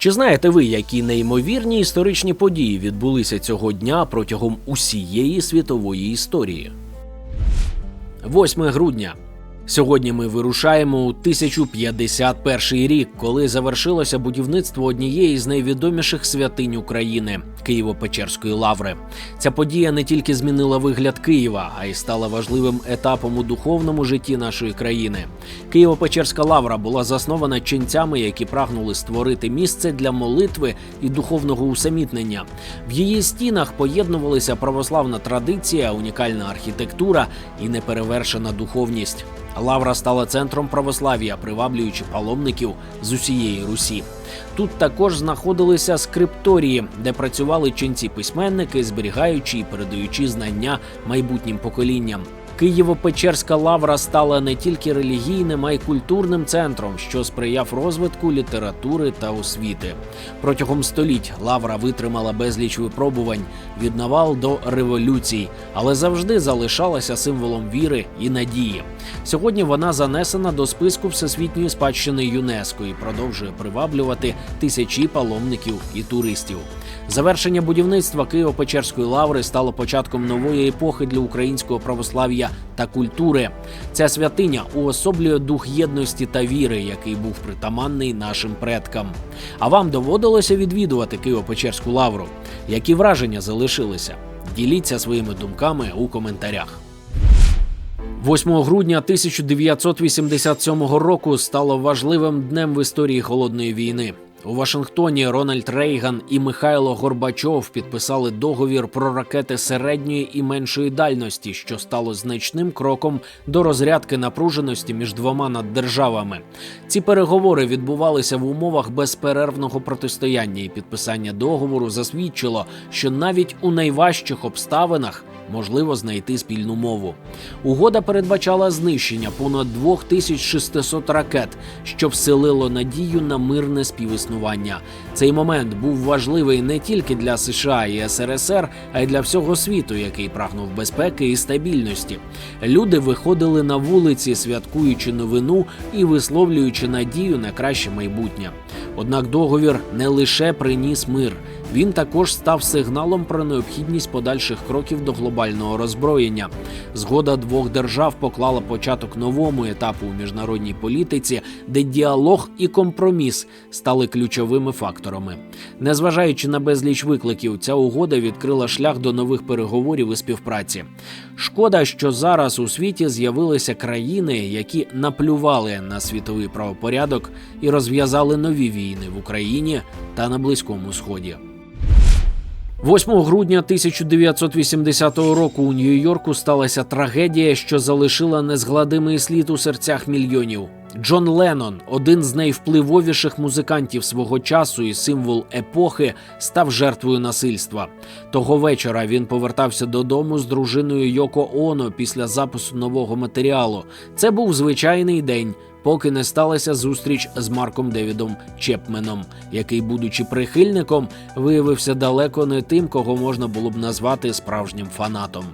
Чи знаєте ви, які неймовірні історичні події відбулися цього дня протягом усієї світової історії? 8 грудня. Сьогодні ми вирушаємо у 1051 рік, коли завершилося будівництво однієї з найвідоміших святинь України Києво-Печерської лаври. Ця подія не тільки змінила вигляд Києва, а й стала важливим етапом у духовному житті нашої країни. Києво-Печерська лавра була заснована ченцями, які прагнули створити місце для молитви і духовного усамітнення. В її стінах поєднувалися православна традиція, унікальна архітектура і неперевершена духовність. Лавра стала центром православ'я, приваблюючи паломників з усієї Русі. Тут також знаходилися скрипторії, де працювали ченці-письменники, зберігаючи і передаючи знання майбутнім поколінням. Києво-Печерська лавра стала не тільки релігійним, а й культурним центром, що сприяв розвитку літератури та освіти. Протягом століть лавра витримала безліч випробувань від навал до революцій, але завжди залишалася символом віри і надії. Сьогодні вона занесена до списку всесвітньої спадщини ЮНЕСКО і продовжує приваблювати тисячі паломників і туристів. Завершення будівництва Києво-Печерської лаври стало початком нової епохи для українського православ'я та культури. Ця святиня уособлює дух єдності та віри, який був притаманний нашим предкам. А вам доводилося відвідувати Києво-Печерську лавру? Які враження залишилися? Діліться своїми думками у коментарях. 8 грудня 1987 року стало важливим днем в історії холодної війни. У Вашингтоні Рональд Рейган і Михайло Горбачов підписали договір про ракети середньої і меншої дальності, що стало значним кроком до розрядки напруженості між двома наддержавами. Ці переговори відбувалися в умовах безперервного протистояння, і підписання договору засвідчило, що навіть у найважчих обставинах можливо знайти спільну мову. Угода передбачала знищення понад 2600 ракет, що вселило надію на мирне співіснування. Цей момент був важливий не тільки для США і СРСР, а й для всього світу, який прагнув безпеки і стабільності. Люди виходили на вулиці, святкуючи новину і висловлюючи надію на краще майбутнє. Однак договір не лише приніс мир. Він також став сигналом про необхідність подальших кроків до глобального роззброєння. Згода двох держав поклала початок новому етапу у міжнародній політиці, де діалог і компроміс стали ключовими факторами. Незважаючи на безліч викликів, ця угода відкрила шлях до нових переговорів і співпраці. Шкода, що зараз у світі з'явилися країни, які наплювали на світовий правопорядок і розв'язали нові війни в Україні та на Близькому Сході. 8 грудня 1980 року у Нью-Йорку сталася трагедія, що залишила незгладимий слід у серцях мільйонів. Джон Леннон, один з найвпливовіших музикантів свого часу і символ епохи, став жертвою насильства. Того вечора він повертався додому з дружиною Йоко Оно після запису нового матеріалу. Це був звичайний день. Поки не сталася зустріч з Марком Девідом Чепменом, який, будучи прихильником, виявився далеко не тим, кого можна було б назвати справжнім фанатом.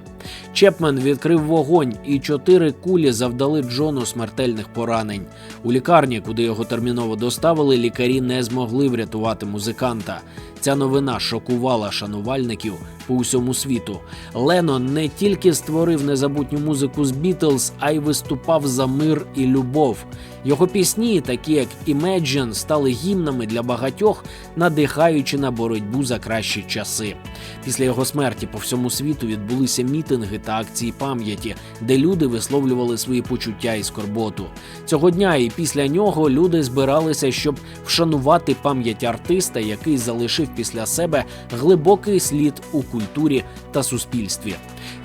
Чепмен відкрив вогонь, і чотири кулі завдали Джону смертельних поранень. У лікарні, куди його терміново доставили, лікарі не змогли врятувати музиканта. Ця новина шокувала шанувальників по усьому світу. Леннон не тільки створив незабутню музику з Бітлз, а й виступав за мир і любов. Його пісні, такі як Imagine, стали гімнами для багатьох, надихаючи на боротьбу за кращі часи. Після його смерті по всьому світу відбулися мітинги та акції пам'яті, де люди висловлювали свої почуття і скорботу. Цього дня і після нього люди збиралися, щоб вшанувати пам'ять артиста, який залишив після себе глибокий слід у культурі та суспільстві.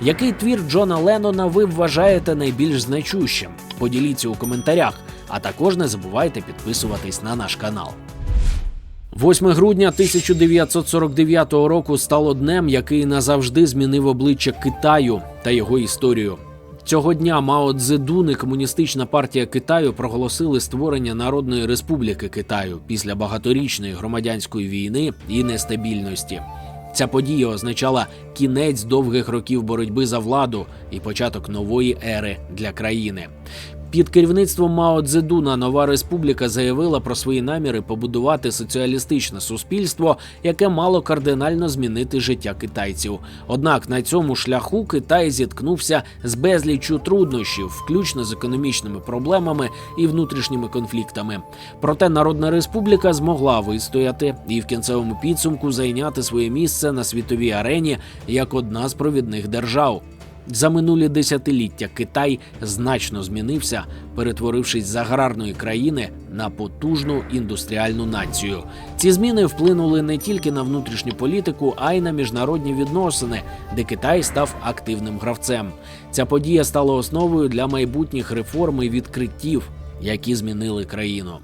Який твір Джона Леннона ви вважаєте найбільш значущим? Поділіться у коментарях, а також не забувайте підписуватись на наш канал. 8 грудня 1949 року стало днем, який назавжди змінив обличчя Китаю та його історію. Цього дня Мао Цзедун і комуністична партія Китаю проголосили створення Народної Республіки Китаю після багаторічної громадянської війни і нестабільності. Ця подія означала кінець довгих років боротьби за владу і початок нової ери для країни. Під керівництвом Мао Цзедуна нова республіка заявила про свої наміри побудувати соціалістичне суспільство, яке мало кардинально змінити життя китайців. Однак на цьому шляху Китай зіткнувся з безліччю труднощів, включно з економічними проблемами і внутрішніми конфліктами. Проте Народна Республіка змогла вистояти і в кінцевому підсумку зайняти своє місце на світовій арені як одна з провідних держав. За минулі десятиліття Китай значно змінився, перетворившись з аграрної країни на потужну індустріальну націю. Ці зміни вплинули не тільки на внутрішню політику, а й на міжнародні відносини, де Китай став активним гравцем. Ця подія стала основою для майбутніх реформ і відкриттів, які змінили країну.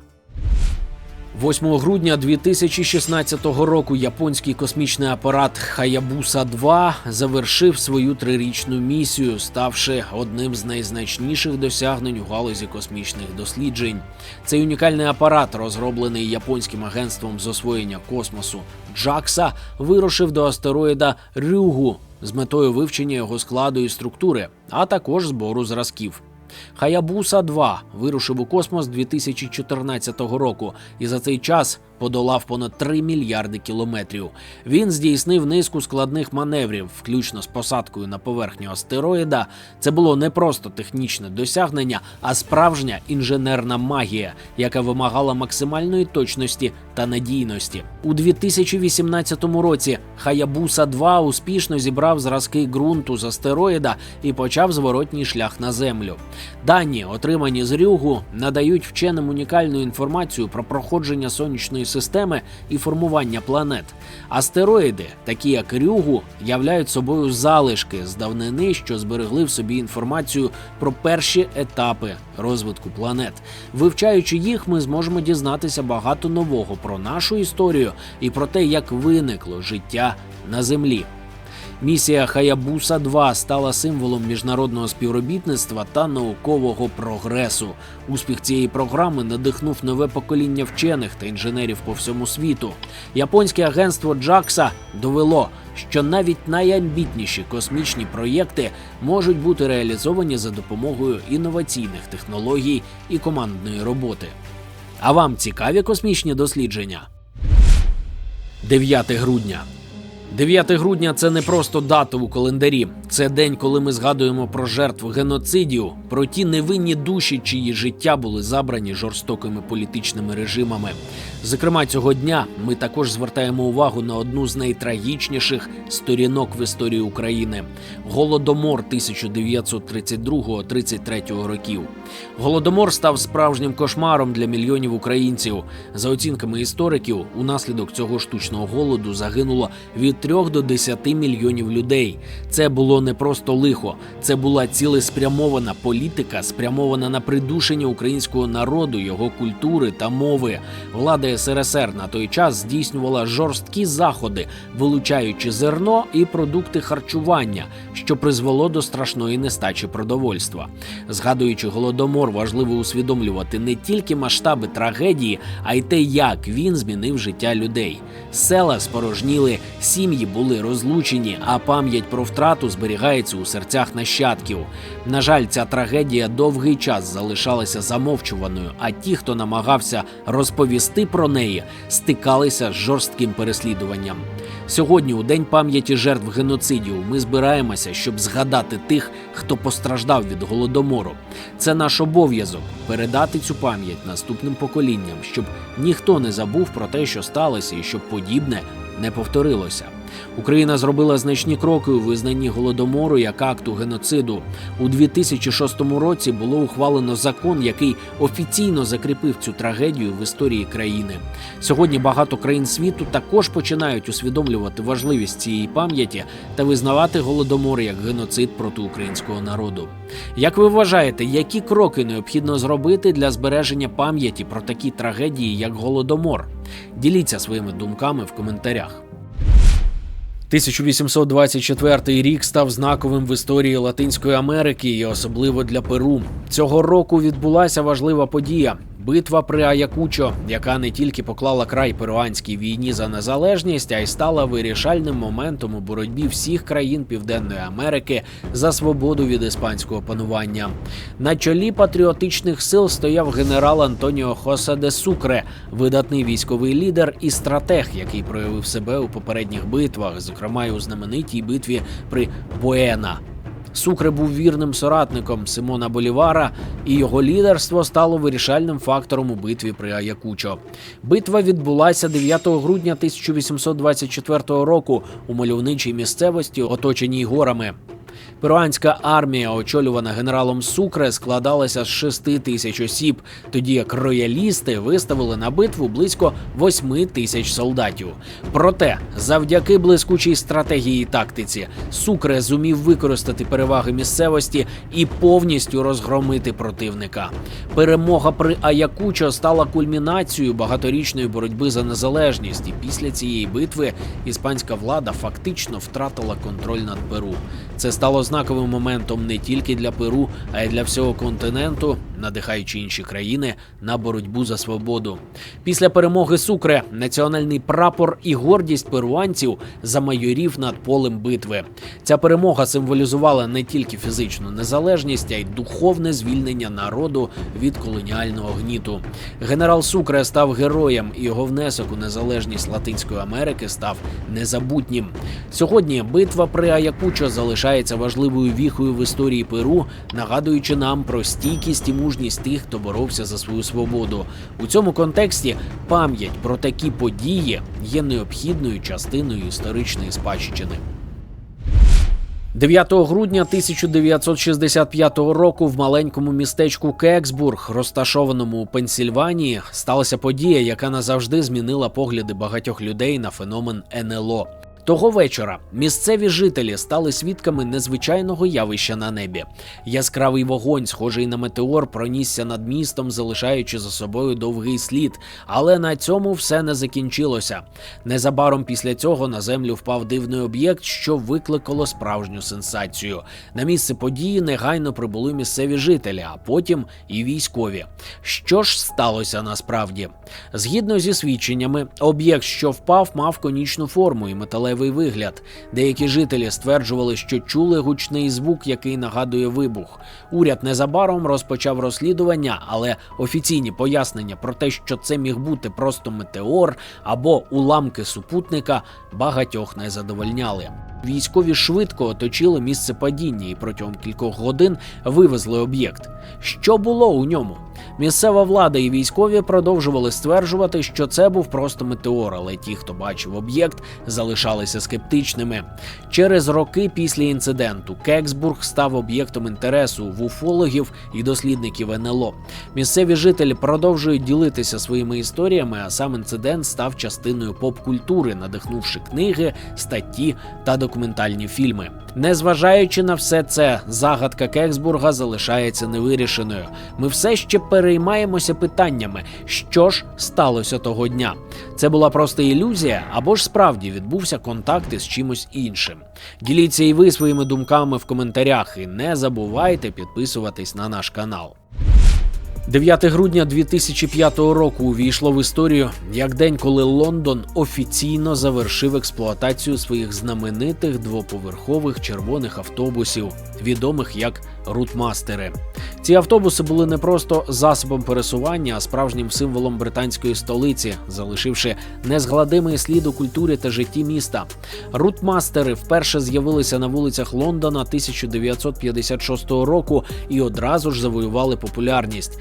8 грудня 2016 року японський космічний апарат Хаябуса 2 завершив свою трирічну місію, ставши одним з найзначніших досягнень у галузі космічних досліджень. Цей унікальний апарат, розроблений японським агентством з освоєння космосу JAXA, вирушив до астероїда Рюгу з метою вивчення його складу і структури, а також збору зразків. Хаябуса 2 вирушив у космос 2014 року. І за цей час подолав понад 3 мільярди кілометрів. Він здійснив низку складних маневрів, включно з посадкою на поверхню астероїда. Це було не просто технічне досягнення, а справжня інженерна магія, яка вимагала максимальної точності та надійності. У 2018 році Хаябуса 2 успішно зібрав зразки ґрунту з астероїда і почав зворотній шлях на землю. Дані, отримані з Рюгу, надають вченим унікальну інформацію про проходження сонячної системи і формування планет. Астероїди, такі як Рюгу, являють собою залишки з давнини, що зберегли в собі інформацію про перші етапи розвитку планет. Вивчаючи їх, ми зможемо дізнатися багато нового про нашу історію і про те, як виникло життя на Землі. Місія Хаябуса 2 стала символом міжнародного співробітництва та наукового прогресу. Успіх цієї програми надихнув нове покоління вчених та інженерів по всьому світу. Японське агентство JAXA довело, що навіть найамбітніші космічні проєкти можуть бути реалізовані за допомогою інноваційних технологій і командної роботи. А вам цікаві космічні дослідження? 9 грудня 9 грудня це не просто дата у календарі. Це день, коли ми згадуємо про жертв геноцидів, про ті невинні душі, чиї життя були забрані жорстокими політичними режимами. Зокрема, цього дня ми також звертаємо увагу на одну з найтрагічніших сторінок в історії України голодомор 1932-33 років. Голодомор став справжнім кошмаром для мільйонів українців. За оцінками істориків, унаслідок цього штучного голоду загинуло від 3 до 10 мільйонів людей. Це було не просто лихо, це була цілеспрямована політика, спрямована на придушення українського народу, його культури та мови. Влада СРСР на той час здійснювала жорсткі заходи, вилучаючи зерно і продукти харчування, що призвело до страшної нестачі продовольства. Згадуючи голодомор, важливо усвідомлювати не тільки масштаби трагедії, а й те, як він змінив життя людей. Села спорожніли, сім'ї були розлучені, а пам'ять про втрату зберігається у серцях нащадків. На жаль, ця трагедія довгий час залишалася замовчуваною. А ті, хто намагався розповісти про неї, стикалися з жорстким переслідуванням. Сьогодні, у день пам'яті жертв геноцидів, ми збираємося, щоб згадати тих, хто постраждав від голодомору. Це наш обов'язок передати цю пам'ять наступним поколінням, щоб ніхто не забув про те, що сталося, і щоб подібне не повторилося. Україна зробила значні кроки у визнанні голодомору як акту геноциду. У 2006 році було ухвалено закон, який офіційно закріпив цю трагедію в історії країни. Сьогодні багато країн світу також починають усвідомлювати важливість цієї пам'яті та визнавати голодомор як геноцид проти українського народу. Як ви вважаєте, які кроки необхідно зробити для збереження пам'яті про такі трагедії, як голодомор? Діліться своїми думками в коментарях. 1824 рік став знаковим в історії Латинської Америки і особливо для Перу. Цього року відбулася важлива подія. Битва при Аякучо, яка не тільки поклала край перуанській війні за незалежність, а й стала вирішальним моментом у боротьбі всіх країн Південної Америки за свободу від іспанського панування. На чолі патріотичних сил стояв генерал Антоніо Хосе де Сукре, видатний військовий лідер і стратег, який проявив себе у попередніх битвах, зокрема й у знаменитій битві при Буена. Сукре був вірним соратником Симона Болівара, і його лідерство стало вирішальним фактором у битві при Аякучо. Битва відбулася 9 грудня 1824 року у мальовничій місцевості, оточеній горами. Перуанська армія, очолювана генералом Сукре, складалася з 6 тисяч осіб, тоді як роялісти виставили на битву близько 8 тисяч солдатів. Проте, завдяки блискучій стратегії і тактиці, Сукре зумів використати переваги місцевості і повністю розгромити противника. Перемога при Аякучо стала кульмінацією багаторічної боротьби за незалежність, і після цієї битви іспанська влада фактично втратила контроль над Перу. Це стало знаковим моментом не тільки для Перу, а й для всього континенту, надихаючи інші країни на боротьбу за свободу. Після перемоги Сукре національний прапор і гордість перуанців замайорів над полем битви. Ця перемога символізувала не тільки фізичну незалежність, а й духовне звільнення народу від колоніального гніту. Генерал Сукре став героєм, і його внесок у незалежність Латинської Америки став незабутнім. Сьогодні битва при Аякучо залишається важливою віхою в історії Перу, нагадуючи нам про стійкість і мужність тих, хто боровся за свою свободу. У цьому контексті пам'ять про такі події є необхідною частиною історичної спадщини. 9 грудня 1965 року в маленькому містечку Кексбург, розташованому у Пенсільванії, сталася подія, яка назавжди змінила погляди багатьох людей на феномен НЛО. Того вечора місцеві жителі стали свідками незвичайного явища на небі. Яскравий вогонь, схожий на метеор, пронісся над містом, залишаючи за собою довгий слід. Але на цьому все не закінчилося. Незабаром після цього на землю впав дивний об'єкт, що викликало справжню сенсацію. На місце події негайно прибули місцеві жителі, а потім і військові. Що ж сталося насправді? Згідно зі свідченнями, об'єкт, що впав, мав конічну форму і металевий вигляд. Деякі жителі стверджували, що чули гучний звук, який нагадує вибух. Уряд незабаром розпочав розслідування, але офіційні пояснення про те, що це міг бути просто метеор або уламки супутника, багатьох не задовольняли. Військові швидко оточили місце падіння і протягом кількох годин вивезли об'єкт. Що було у ньому? Місцева влада і військові продовжували стверджувати, що це був просто метеор, але ті, хто бачив об'єкт, залишалися скептичними. Через роки після інциденту Кексбург став об'єктом інтересу в уфологів і дослідників НЛО. Місцеві жителі продовжують ділитися своїми історіями, а сам інцидент став частиною поп-культури, надихнувши книги, статті та документальні фільми. Незважаючи на все це, загадка Кексбурга залишається невирішеною. Ми все ще переймаємося питаннями, що ж сталося того дня. Це була просто ілюзія, або ж справді відбувся контакт з чимось іншим. Діліться і ви своїми думками в коментарях, і не забувайте підписуватись на наш канал. 9 грудня 2005 року увійшло в історію як день, коли Лондон офіційно завершив експлуатацію своїх знаменитих двоповерхових червоних автобусів, відомих як рутмастери. Ці автобуси були не просто засобом пересування, а справжнім символом британської столиці, залишивши незгладимий слід у культурі та житті міста. Рутмастери вперше з'явилися на вулицях Лондона 1956 року і одразу ж завоювали популярність.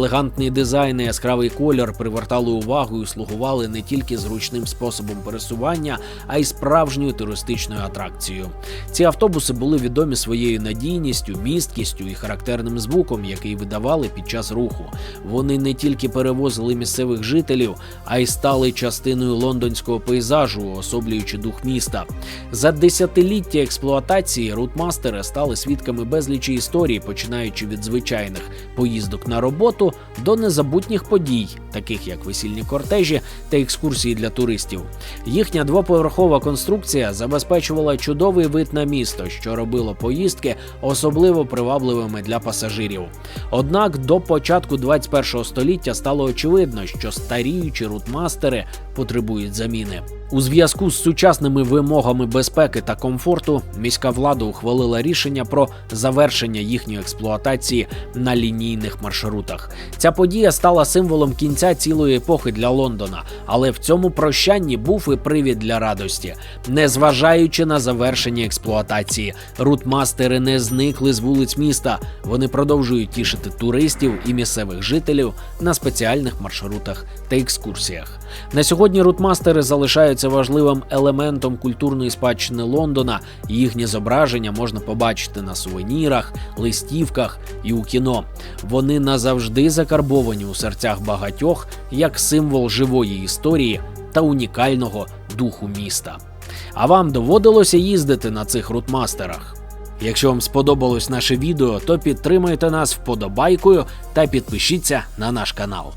Елегантний дизайн і яскравий колір привертали увагу і слугували не тільки зручним способом пересування, а й справжньою туристичною атракцією. Ці автобуси були відомі своєю надійністю, місткістю і характерним звуком, який видавали під час руху. Вони не тільки перевозили місцевих жителів, а й стали частиною лондонського пейзажу, уособлюючи дух міста. За десятиліття експлуатації рутмастери стали свідками безлічі історій, починаючи від звичайних поїздок на роботу до незабутніх подій, таких як весільні кортежі та екскурсії для туристів. Їхня двоповерхова конструкція забезпечувала чудовий вид на місто, що робило поїздки особливо привабливими для пасажирів. Однак до початку 21-го століття стало очевидно, що старіючі рутмастери потребують заміни. У зв'язку з сучасними вимогами безпеки та комфорту міська влада ухвалила рішення про завершення їхньої експлуатації на лінійних маршрутах. Ця подія стала символом кінця цілої епохи для Лондона, але в цьому прощанні був і привід для радості. Незважаючи на завершення експлуатації, рутмастери не зникли з вулиць міста. Вони продовжують тішити туристів і місцевих жителів на спеціальних маршрутах та екскурсіях. На сьогодні рутмастери залишаються важливим елементом культурної спадщини Лондона. Їхні зображення можна побачити на сувенірах, листівках і у кіно. Вони назавжди закарбовані у серцях багатьох як символ живої історії та унікального духу міста. А вам доводилося їздити на цих рутмастерах? Якщо вам сподобалось наше відео, то підтримайте нас вподобайкою та підпишіться на наш канал.